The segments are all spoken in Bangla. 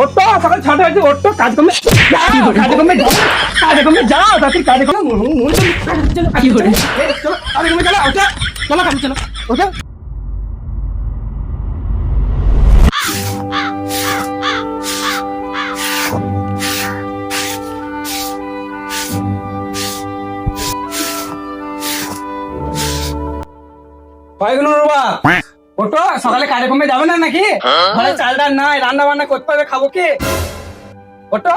ওঠো সকাল ছটা হয়েছে ওঠো কাজ কমে কাজ কমে কাজ কমে যাও তাড়াতাড়ি কাজ কমে মন মন চলো কাজ কমে চলো ওঠো চলো কাজ চলো ওঠো সকালে কাজে কমে যাবে না নাকি? ঘরে চাল ডাল নাই রান্না বান্না করতে হবে খাব কি? ওটো।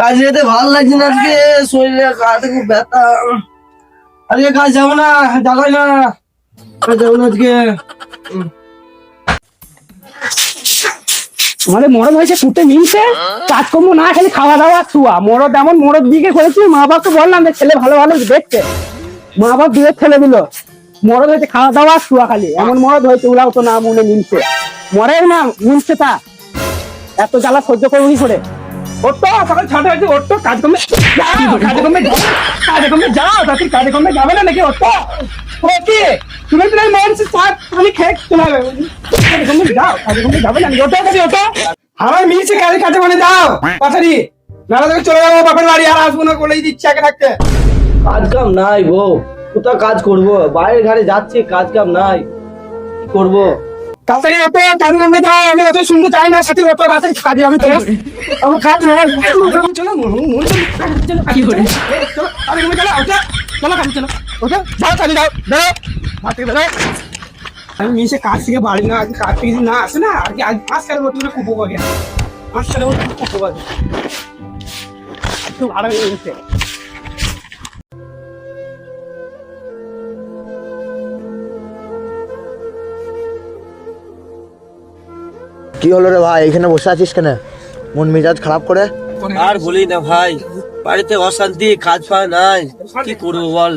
কাজ যেতে ভালো লাগছে না আজকে শরীরে কাজে খুব ব্যথা। আজকে কাজ যাব না যাবোই না। কাজ যাব না আজকে। আমাদের মরদ হয়েছে ফুটে মিলছে। কাজকর্ম না খালি খাওয়া দাওয়া শুয়া মরদ এমন মরদ দিকে করেছি মা বাপকে বললাম যে ছেলে ভালো ভালো দেখছে মা বাপ দিয়ে ছেলে দিল। মরদ হয়েছে খাওয়া দাওয়া শুয়া খালি এমন মরদ হয়েছে ওরাও তো না মনে মিলছে। মরে না মিলছে তা। এত জ্বালা সহ্য করব কি করে? ওঠো সকাল ছটা হয়েছে ওঠো কাজ কমে যাও কাজ যাও কাজ কমে যাও তাড়াতাড়ি কাজ কমে যাবে না নাকি? ওঠো। ও কি? তুমি তো মন সে আমি খেয়ে চলে যাবে। কাজ যাও কাজ যাবে না কাজে ওঠো আমার মিলছে কাজে কাজে মানে যাও। নাহলে চলে যাব বাপের বাড়ি আর আসব না বলেই দিচ্ছি আগে থাকতে। কাজ কাম নাই বউ। কোথাও কাজ করব? বাইরের ঘাড়ে যাচ্ছি কাজ কাম নাই। কি করব? তাড়াতাড়ি ওঠো কাজ কমে যাও আমি অত শুনতে চাই না সাথে ওঠো তাড়াতাড়ি কাজে আমি তো। আমার কাজ নাই। চলো মন মন চলো। কি করে? চলো কাজে কমে চলো ওঠো। চলো কাজে চলো ওঠো। যাও কাজে যাও দাঁড়াও হাত থেকে দাঁড়াও আমি মিশে কাজ থেকে বাড়ি না আজকে কাজ থেকে যদি না আসে না আজকে আজ পাঁচ সালের মতো করে কুপো পাবে পাঁচ সালের মতো কুপো পাবে একটু ভাড়া হয়ে কি হলো রে ভাই? এখানে বসে আছিস কেন? মন মেজাজ খারাপ করে? আর বলি না ভাই বাড়িতে অশান্তি কাজ ফাজ নাই। কি করব বল?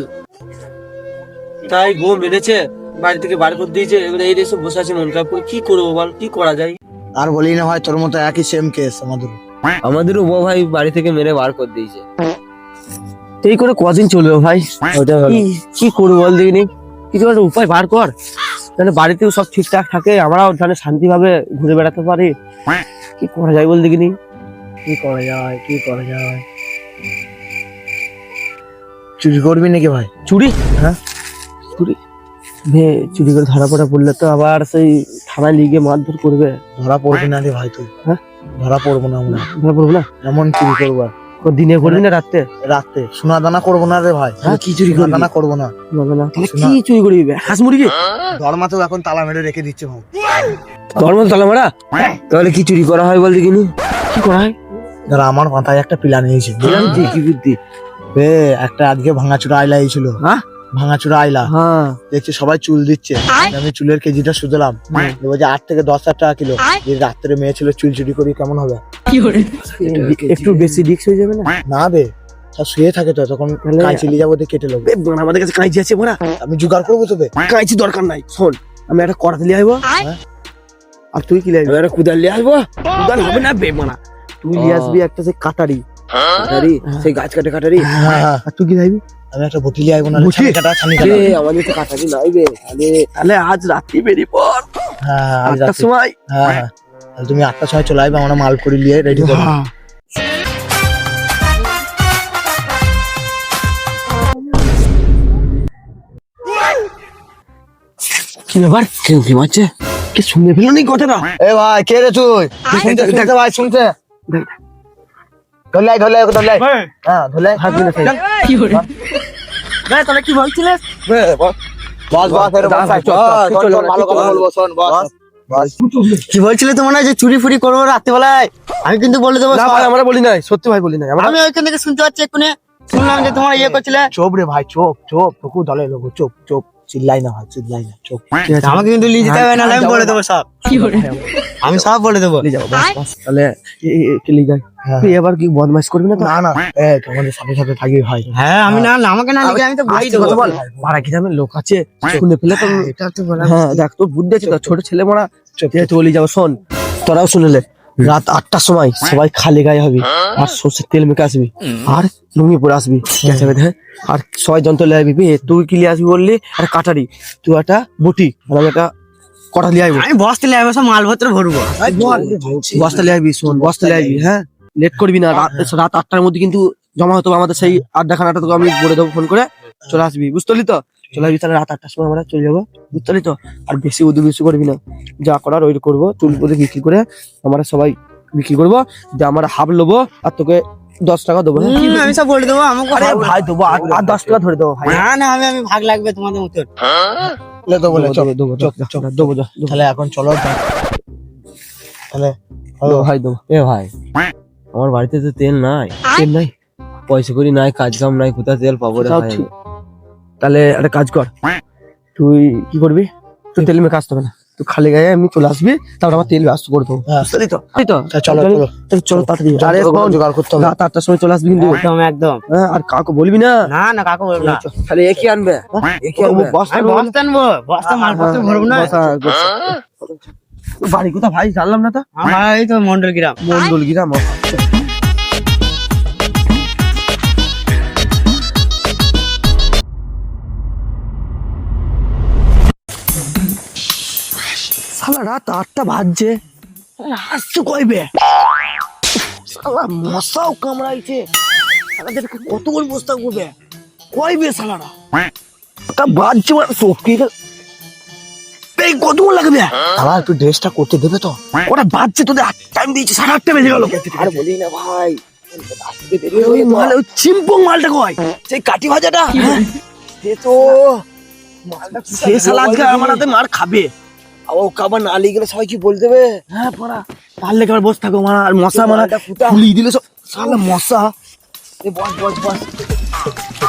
তাই বউ মেরেছে বাড়ি থেকে বার করে দিয়েছে এবারে এই দেশে বসে আছে মন খারাপ করে কি করব বল? কি করা যায়? আর বলি না ভাই তোর মতো একই সেম কেস আমাদের আমাদেরও বউ ভাই বাড়ি থেকে মেরে বার করে দিয়েছে। এই করে কদিন চলবে ভাই? ওটা কি- কি করব বল দেখিনি? কিছু একটা উপায় বার কর। যেন বাড়িতেও সব ঠিকঠাক থাকে আমরাও যেন শান্তিভাবে ঘুরে বেড়াতে পারি। কি করা যায় বল দেখিনি? কি করা যায় কি করা যায়? চুরি করবি নাকি ভাই? চুরি? হ্যাঁ? চুরি? বে চুরি করে ধরা পড়া পড়লে তো আবার সেই থানায় লিগে মারধর করবে। ধরা পড়বি না রে ভাই তুই। হ্যাঁ? ধরা পড়ব না আমরা। ধরা পড়ব না? এমন চুরি করব দিনে করবি না রাত্রে? রাতে সোনা দানা করব না রে ভাই। হ্যাঁ, কি চুরি করবি? দানা করব না। কি চুরি করবি? হাঁস মুরগি? ধর্মাতেও এখন তালা মেরে রেখে দিচ্ছে ভাই। ধর্ম তালা মারা? তাহলে কি চুরি করা হয় বল দেখিনি কি করা হয়? ধর আমার মাথায় একটা প্ল্যান বুদ্ধি কি? বুদ্ধি? এ একটা আজকে ভাঙাচুরা আইলা এসেছিল হ্যাঁ? ভাঙাচুরা আইলা হ্যাঁ। দেখছি সবাই চুল দিচ্ছে। আমি চুলের কেজিটা শুধলাম। বলছে আট থেকে দশ হাজার টাকা কিলো। যদি রাত্রে মেয়ে ছিল চুল চুরি করি কেমন হবে? একটু বেশি রিক্স হয়ে যাবে না? না বে শুয়ে থাকে তো তখন কাঁচি নিয়ে যাব কেটে বোন, আমাদের কাছে কাঁচি আছে মোরা আমি জোগাড় করব তো বে কাঁচি দরকার নাই শোন আমি একটা কড়াতে লিয়ে আসব। হ্যাঁ। আর তুই কি লিয়ে আসবি? একটা কুদাল লিয়ে আসব। কুদাল হবে না বে মানা তুই লিয়ে আসবি একটা সেই কাটারি। কাটারি সেই গাছ কাটে কাটারি। হ্যাঁ, হ্যাঁ। আর তুই কি লাইবি আমি একটা বটি লিয়ে আসব না বটি? কাটা ছানি আরে কাটা আমাদের তো কাটারি নাই বে। তাহলে তাহলে আজ রাত্রি বেরিয়ে পর হ্যাঁ হ্যাঁ, আজ। সময়। হ্যাঁ। হ্যাঁ। তাহলে তুমি আটটার সময় চলে আসবে আমরা মাল করে নিয়ে রেডি করব। হ্যাঁ। কি ব্যাপার? কেউ কি মারছে কে শুনে ফেলো নি কথাটা? এ ভাই কে রে তুই? শুনতে ভাই শুনতে। ধরলাই ধরলাই ওকে ধরলাই। হ্যাঁ ধরলাই। হাত দিলে কি করে তাহলে কি বলছিলেস? বস বস এর ভালো কথা। বলব শোন বস। বস। কি বলছিলে তোমরা যে চুরি ফুরি করব রাত্রিবেলায়? আমি কিন্তু বলে দেবো আমরা বলি নাই সত্যি ভাই বলি নাই। আমি ওইখান থেকে শুনতে পাচ্ছি এক্ষুনি। শুনলাম যে তোমার ইয়ে করছিলে। চোপ রে ভাই চোপ চোপ তোকে দলে লোক চোপ চোপ। চিল্লাই না চিল্লাই না চোপ আমাকে কিন্তু লিয়ে যেতে হবে নাহলে আমি বলে দেবো সব। আমি সব বলে দেবো। নিয়ে যাব। তাহলে যায় হ্যাঁ। তুই এবার কি বদমাইশ করবি না না না। তোমাদের সাথে সাথে থাকি হ্যাঁ আমি না না, আমাকে না লিখে আমি তো বলেই দেবো। বল। মারা কি যাবে লোক আছে শুনে ফেলে তো এটা তো বলা হ্যাঁ দেখ তোর বুদ্ধি আছে তো ছোট ছেলে মারা বলি যাব শোন। তোরাও শুনেলে রাত আটটার সময় সবাই খালি গায়ে হবে। আর সর্ষের তেল মেখে আসবি। আর লুঙ্গি পরে আসবি। গেছে বেঁধে আর সবাই যন্ত্র লিয়ে আসবি তুই কি লিয়ে আসবি বললি? আর কাটারি। তুই একটা বটি আর আমি একটা কটা লিয়ে আমি বসতে লাগবে সব মালপত্র ভরবো। বস্তা লিয়ে আইবি শোন বস্তা লিয়ে আইবি হ্যাঁ? লেট করবি না রাত রাত আটটার মধ্যে কিন্তু জমা হতো আমাদের সেই আড্ডাখানাটা তোকে আমি বলে দেবো ফোন করে। চলে আসবি বুঝতে পারলি তো? চলে আসবি তাহলে রাত আটটার সময় আমরা চলে যাব। বুঝতে পারলি তো আর বেশি উদু বেশি করবি না। যা করার ওই করব। চুল করে বিক্রি করে আমরা সবাই বিক্রি করব। যে আমরা হাফ নেব আর তোকে দশ টাকা দেবো? আমি সব বলে দেবো আমাকে ভাই দেবো আর দশ টাকা ধরে দেবো ভাই। না না আমি আমি ভাগ লাগবে তোমাদের দেবো তাহলে এখন চলো। তাহলে ভাই দেবো। এ ভাই আমার বাড়িতে তো তেল নাই। তেল নাই? পয়সা করি নাই কাজ কাম নাই কোথায় তেল পাবো রে ভাই। তাহলে একটা কাজ কর। তুই কি করবি? তুই তেল মেয়ে কাজ হবে না। তুই খালি গায়ে এমনি চলে আসবি তারপর আমার তেল ব্যস্ত করে দেবো। হ্যাঁ। তো তাই তো? চলো চলো। তাড়াতাড়ি। আরে জোগাড় করতে হবে। রাত সময় চলে আসবি কিন্তু। একদম একদম। হ্যাঁ আর কাউকে বলবি না। না না কাকু বলব না। তাহলে একই আনবে। একই আনবে। বস্তা বস্তা আনব বস্তা মালপত্র ভরবো না। বাড়ি কোথা ভাই জানলাম না তো? এই তো মন্ডল গ্রাম মন্ডল গিরাম রাত আটটা বাজছে। আসছে কইবে? সালা মশাও কামড়াইছে। সালাদেরকে কত করে বস্তা করবে কইবে সালারা তা বাজছে মানে সত্যি এই কতক্ষণ লাগবে? দাদা একটু ড্রেসটা করতে দেবে তো। ওটা বাজছে তোদের টাইম দিয়েছে সাড়ে আটটা বেজে গেল। আর বলি না ভাই ওই মাল ওই চিম্পং মালটা কয় সেই কাটি ভাজাটা। সে তো সে শালা আজকে আমার হাতে মার খাবে। ও কাবার না গেলে সবাই কি বল দেবে? হ্যাঁ পড়া। তার লেগে আবার বসে থাকো মার আর মশা মারা ফুলি দিলে সব শালা মশা। এ বস বস বস।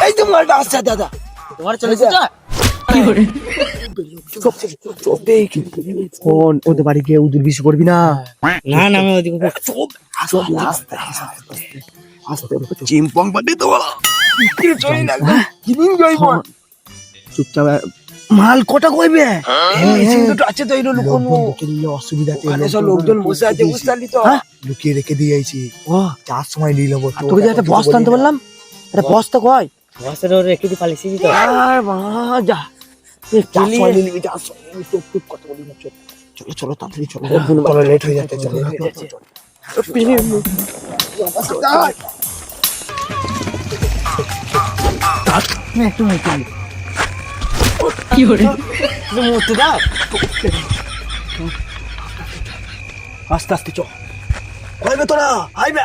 এই তো মালটা আসছে দাদা। তোমার চলে এসেছ ফোন ওদের বাড়ি গিয়ে উদুর বেশি করবি না? না না আমি ওদিকে চুপ আস্তে আস্তে আস্তে আস্তে চিম্পং পাটি তো চুপচাপ মাল কটা কইবে? মেশিন দুটো আছে তো লুকোনো। অসুবিধা আছে সব লোকজন বসে আছে বুঝতে পারলি তো। লুকিয়ে রেখে দিয়েছি ও। যার সময় নিয়ে নেব তোকে যে একটা বস্তা আনতে বললাম? একটা বস্তা কয়? রেখে দিয়ে পালিয়েছি তো? আর মা যা। এ সময় নিয়ে নিবি যার সময় নিবি, চুপ চুপ কথা বলি না চুপ। চলো চলো তাড়াতাড়ি চলো। চলো লেট হয়ে যাচ্ছে চলো। 夜。もうってだ。明日捨てちょこれべとなはいべ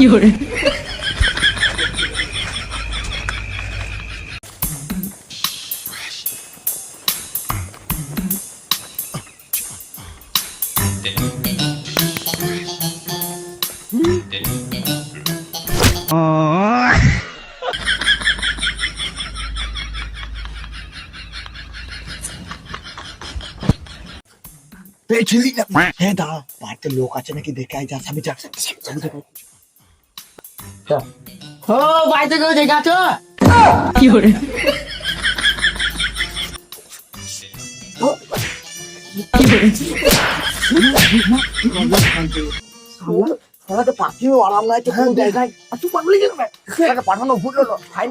夜。আইবে পেয়েছিলি না হ্যাঁ দাঁড়া বাড়িতে লোক আছে নাকি দেখে আই যা সামনে যা। ও বাড়িতে কেউ দেখে আছো? শালা তো পাঠিয়েও আরাম নাই তো জায়গায়। আর তুই পাগলি কেন পাঠানো ভুল হলো ফাইন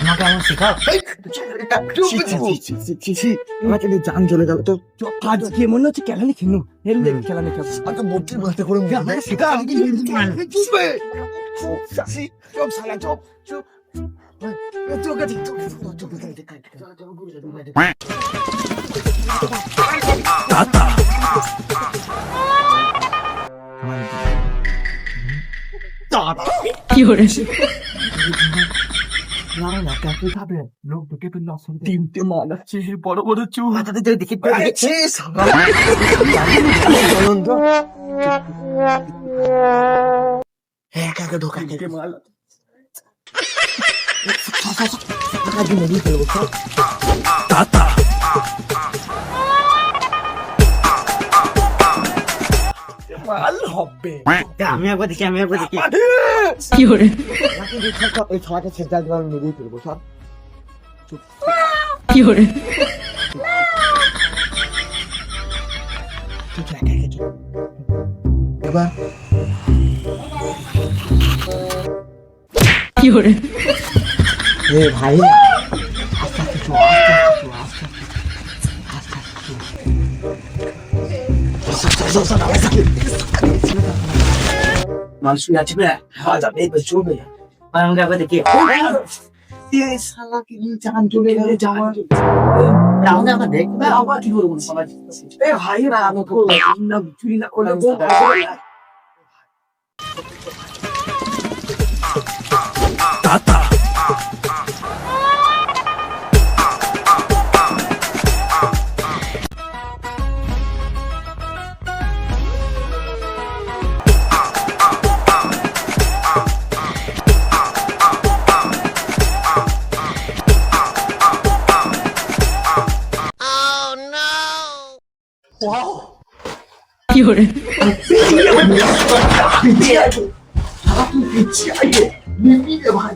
আমাকে আমার শেখাও চুপ আমাকে জান চলে গেল তো আজ কি মনে হচ্ছে কেলানি খেলু হেললে কেলানি খেলু আমাকে মূর্তির ভাষা করে আমাকে শেখা আমি চুপ চুপ চুপ চুপ চুপ তিনটে মাল আছে বড় বড় চুল দেখি একা একা ঢোকা মাল টাকা মাল হবে। আমি একবার দেখি আমি একবার দেখি। সব সব এই ছয়টা সেন্টার দিয়ে আমি মেরিয়ে ফেলব সব। চুপ। একা একা চুপ এ ভাই। মানুষ আছে বে হ্যাঁ যাবে এই চলবে আমাকে একবার দেখি এ কি জান চলে গেল জান আমাকে একবার এ আবার কি করব সবাই না? চুরি না করলে পিছিয়ে আছো শালা তুই পিছিয়ে আয় নিবি রে ভাই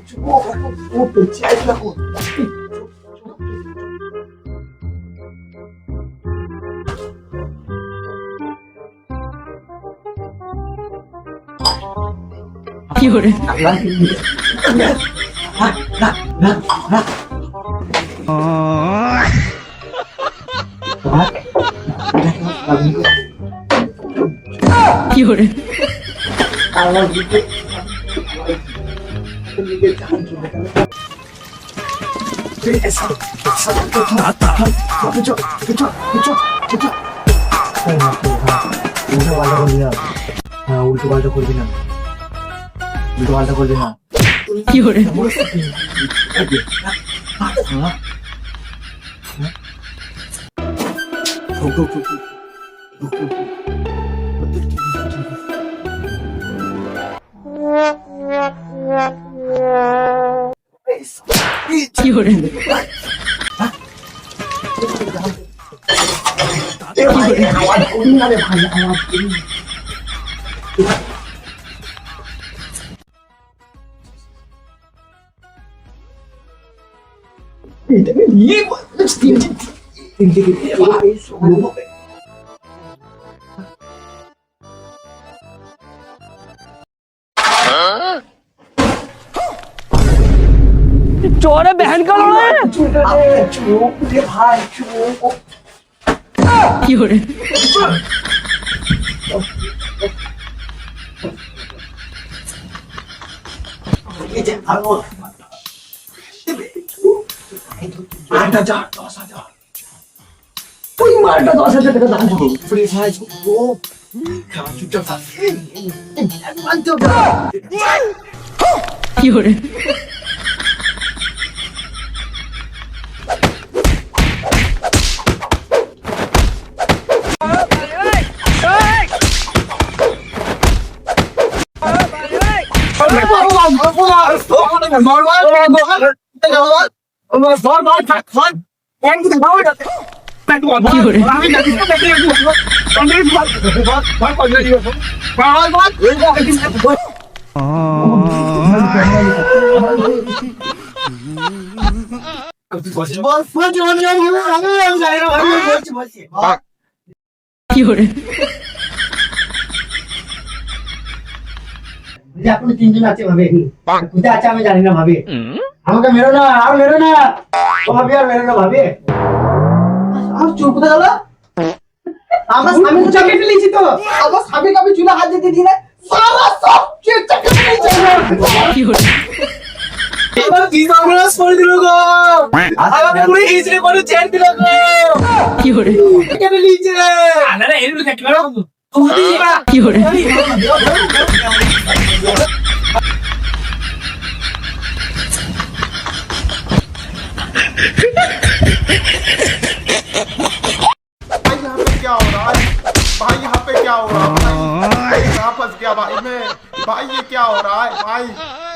চো চো উল্টো পাল্টা করবি না হ্যাঁ উল্টো পাল্টা করবি না উল্টো পাল্টা করবি না ঢুক ঢুক ঢুক ঢুক ঢুক ঢুক এ ভাই আওয়াজ করবি না রে চোরে বেহেন কা লড়াই কি হরে তুই মালটা দশ হাজার টাকা কি হরে থাক মানতে যে এখন তিনজন আছে ভাবে। কোথায় আছে আমি জানি না ভাবে। আমাকে মেরো না আর মেরো না। ও ভাবে আর মেরো না ভাবে। আমার চুল কোথায় গেল? আমার স্বামী চাকরি ফেলেছি তো। আমার স্বামী কবে চুলে হাত দিতে দিলে সারা সব চাকরি ফেলেছি। কি হলো? কি সর্বনাশ করে দিল গো? আমাকে পুরো হিজড়ে করে ছেড় দিল গো। কি হলো? কেন লিজে না না এর কাকি বলো তোমাদের কি হলো? भाई, यहाँ पे क्या हो रहा है? भाई, यहाँ पे क्या हो रहा है? भाई, यहाँ फंस गया भाई मैं। भाई, ये क्या हो रहा है? भाई